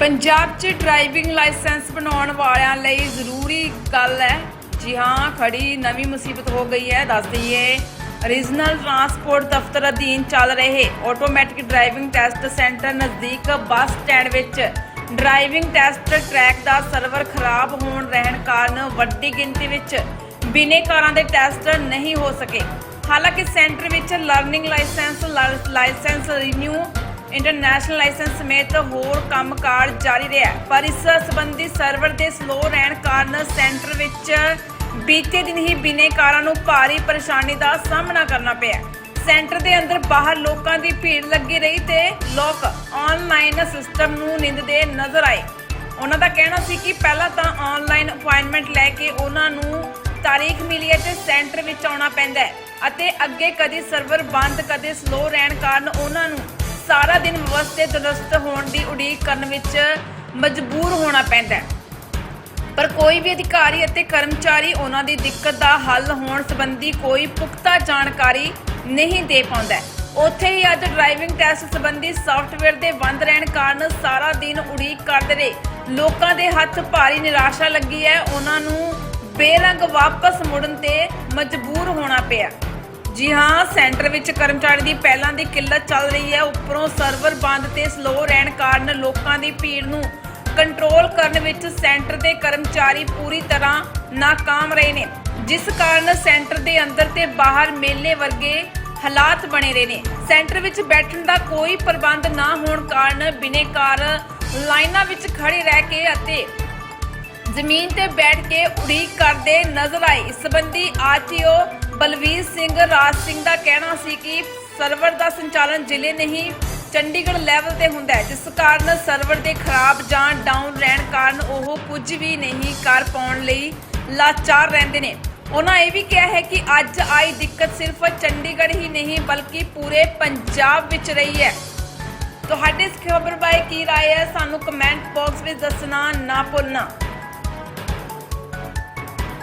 ਪੰਜਾਬ 'ਚ driving licence ਬਣਾਉਣ ਵਾਲਿਆਂ ਲਈ ਜ਼ਰੂਰੀ ਗੱਲ ਹੈ। ਜੀ ਹਾਂ, ਖੜੀ ਨਵੀਂ ਮੁਸੀਬਤ ਹੋ ਗਈ ਹੈ। ਦੱਸ ਦਈਏ ਰੀਜਨਲ ਟਰਾਂਸਪੋਰਟ ਦਫ਼ਤਰ ਅਧੀਨ ਚੱਲ ਰਹੇ ਆਟੋਮੈਟਿਕ ਡਰਾਈਵਿੰਗ ਟੈਸਟ ਸੈਂਟਰ ਨਜ਼ਦੀਕ ਬੱਸ ਸਟੈਂਡ ਵਿੱਚ ਡਰਾਈਵਿੰਗ ਟੈਸਟ ਟਰੈਕ ਦਾ ਸਰਵਰ ਖਰਾਬ ਹੋਣ ਰਹਿਣ ਕਾਰਨ ਵੱਡੀ ਗਿਣਤੀ ਵਿੱਚ ਬਿਨੇਕਾਰਾਂ ਦੇ ਟੈਸਟ ਨਹੀਂ ਹੋ ਸਕੇ। ਹਾਲਾਂਕਿ ਸੈਂਟਰ ਵਿੱਚ learning licence licence renew international licence ਸਮੇਤ ਹੋਰ ਕੰਮਕਾਰ ਜਾਰੀ ਰਿਹਾ ਪਰ ਇਸ ਸੰਬੰਧੀ ਸਰਵਰ ਦੇ ਸਲੋ ਰਹਿਣ ਕਾਰਨ ਸੈਂਟਰ ਵਿੱਚ ਬੀਤੇ ਦਿਨ ਹੀ ਬਿਨੇਕਾਰਾਂ ਨੂੰ ਭਾਰੀ ਪਰੇਸ਼ਾਨੀ ਦਾ ਸਾਹਮਣਾ ਕਰਨਾ ਪਿਆ ਸੈਂਟਰ ਦੇ ਅੰਦਰ ਬਾਹਰ ਲੋਕਾਂ ਦੀ ਭੀੜ ਲੱਗੀ ਰਹੀ ਤੇ ਲੋਕ ਆਨਲਾਈਨ ਸਿਸਟਮ ਨੂੰ ਨਿੰਦਦੇ ਨਜ਼ਰ ਆਏ। ਉਹਨਾਂ ਦਾ ਕਹਿਣਾ ਸੀ ਕਿ ਪਹਿਲਾਂ ਤਾਂ ਆਨਲਾਈਨ ਅਪਾਇੰਟਮੈਂਟ ਲੈ ਕੇ ਉਹਨਾਂ ਨੂੰ ਤਾਰੀਖ ਮਿਲੀ ਹੈ ਤੇ ਸੈਂਟਰ ਵਿੱਚ ਆਉਣਾ ਪੈਂਦਾ ਹੈ ਅਤੇ ਅੱਗੇ ਕਦੇ ਸਰਵਰ ਬੰਦ, ਕਦੇ ਸਲੋ ਰਹਿਣ ਕਾਰਨ ਉਹਨਾਂ ਨੂੰ ਸਾਰਾ ਦਿਨ ਵਿਵਸਥਿਤ ਦਰਸਤ ਹੋਣ ਦੀ ਉਡੀਕ ਕਰਨ ਵਿੱਚ ਮਜਬੂਰ ਹੋਣਾ ਪੈਂਦਾ ਹੈ। ਪਰ ਕੋਈ ਵੀ ਅਧਿਕਾਰੀ ਅਤੇ ਕਰਮਚਾਰੀ ਉਹਨਾਂ ਦੀ ਦਿੱਕਤ ਦਾ ਹੱਲ ਹੋਣ ਸੰਬੰਧੀ ਕੋਈ ਪੁਖਤਾ ਜਾਣਕਾਰੀ ਨਹੀਂ ਦੇ ਪਾਉਂਦਾ ਉੱਥੇ ਹੀ ਅੱਜ ਡਰਾਈਵਿੰਗ ਟੈਸਟ ਸੰਬੰਧੀ ਸੌਫਟਵੇਅਰ ਦੇ ਬੰਦ ਰਹਿਣ ਕਾਰਨ ਸਾਰਾ ਦਿਨ ਉਡੀਕ ਕਰਦੇ ਰਹੇ। ਲੋਕਾਂ ਦੇ ਹੱਥ ਭਾਰੀ ਨਿਰਾਸ਼ਾ ਲੱਗੀ ਹੈ। ਉਹਨਾਂ ਨੂੰ ਬੇਰੰਗ ਵਾਪਸ ਮੁੜਨ ਤੇ ਮਜਬੂਰ ਹੋਣਾ ਪਿਆ। ਜੀ ਹਾਂ, ਸੈਂਟਰ ਵਿੱਚ ਕਰਮਚਾਰੀ ਦੀ ਪਹਿਲਾਂ ਦੀ ਕਿੱਲਤ ਚੱਲ ਰਹੀ ਹੈ। ਉੱਪਰੋਂ ਸਰਵਰ ਬੰਦ ਤੇ ਸਲੋ ਰਹਿਣ ਕਾਰਨ ਲੋਕਾਂ ਦੀ ਭੀੜ ਨੂੰ ਕੰਟਰੋਲ ਕਰਨ ਵਿੱਚ ਸੈਂਟਰ ਦੇ ਕਰਮਚਾਰੀ ਪੂਰੀ ਤਰ੍ਹਾਂ ਨਾਕਾਮ ਰਹੇ ਨੇ। ਜਿਸ ਕਾਰਨ ਸੈਂਟਰ ਦੇ ਅੰਦਰ ਤੇ ਬਾਹਰ ਮੇਲੇ ਵਰਗੇ ਹਾਲਾਤ ਬਣੇ ਰਹੇ ਨੇ। ਸੈਂਟਰ ਵਿੱਚ ਬੈਠਣ ਦਾ ਕੋਈ ਪ੍ਰਬੰਧ ਨਾ ਹੋਣ ਕਾਰਨ ਬਿਨੇਕਾਰ ਲਾਈਨਾਂ ਵਿੱਚ ਖੜੇ ਰਹਿ ਕੇ ਅਤੇ ਜ਼ਮੀਨ ਤੇ ਬੈਠ ਕੇ ਉਡੀਕ ਕਰਦੇ ਨਜ਼ਰ ਆਏ। ਇਸ ਸੰਬੰਧੀ ਆਰਟੀਓ ਬਲਵੀਰ ਸਿੰਘ ਰਾਜ ਸਿੰਘ ਦਾ ਕਹਿਣਾ ਸੀ ਕਿ ਸਰਵਰ ਦਾ ਸੰਚਾਲਨ ਜ਼ਿਲ੍ਹੇ ਨਹੀਂ ਚੰਡੀਗੜ੍ਹ ਲੈਵਲ ਤੇ ਹੁੰਦਾ ਹੈ ਜਿਸ ਕਾਰਨ ਸਰਵਰ ਦੇ ਖਰਾਬ ਜਾਂ ਡਾਊਨ ਰਹਿਣ ਕਾਰਨ ਉਹ ਕੁਝ ਵੀ ਨਹੀਂ ਕਰ ਪਾਉਣ ਲਈ ਲਾਚਾਰ ਰਹਿੰਦੇ ਨੇ ਉਹਨਾਂ ਇਹ ਵੀ ਕਿਹਾ ਹੈ ਕਿ ਅੱਜ ਆਈ ਦਿੱਕਤ ਸਿਰਫ ਚੰਡੀਗੜ੍ਹ ਹੀ ਨਹੀਂ ਬਲਕਿ ਪੂਰੇ ਪੰਜਾਬ ਵਿੱਚ ਰਹੀ ਹੈ ਤੁਹਾਡੇ ਇਸ ਖਬਰ ਬਾਰੇ ਕੀ رائے ਹੈ ਸਾਨੂੰ ਕਮੈਂਟ ਬਾਕਸ ਵਿੱਚ ਦੱਸਣਾ ਨਾ ਭੁੱਲਣਾ